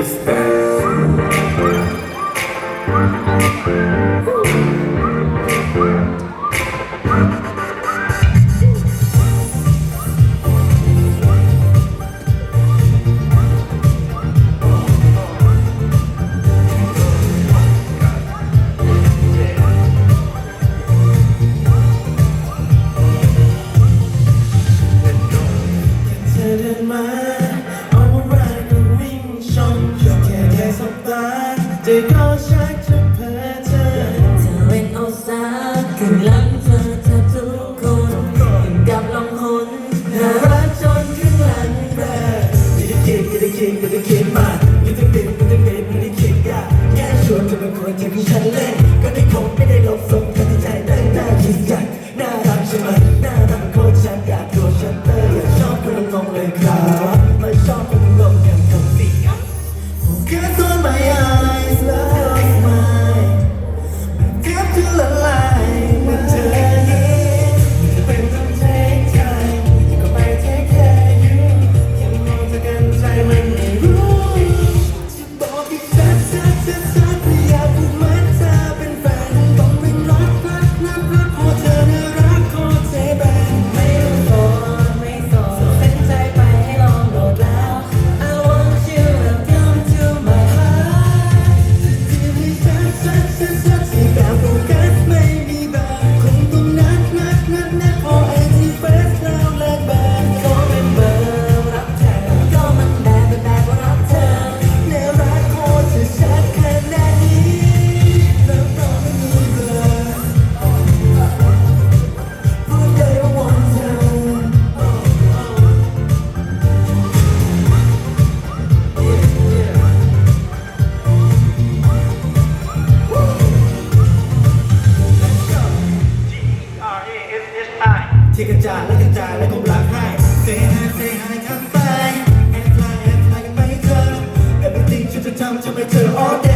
Thursday. เธอเล่นเอาซาถึงหลังเธอเธอทุกคนถึงกับลองหนน่ารักจนข้าหลังเธอไม่ได้คิดไม่ได้คิดไม่ได้คิดมากไม่ต้องติดไม่ต้องติดไม่ได้คิดยากแค่ชวนเธอเป็คนเธอคืฉันเล่นก็ได้คงไม่ได้ลบสมกันที่ใจได้ได้คิดอยากน่ารักใช่ไหม ที่กระจายและกระจายและกลมรักให้ Say hi Say hi ข้างไป And fly And fly ไปเธอ Everything ฉันจะทำจะไม่เจอ all day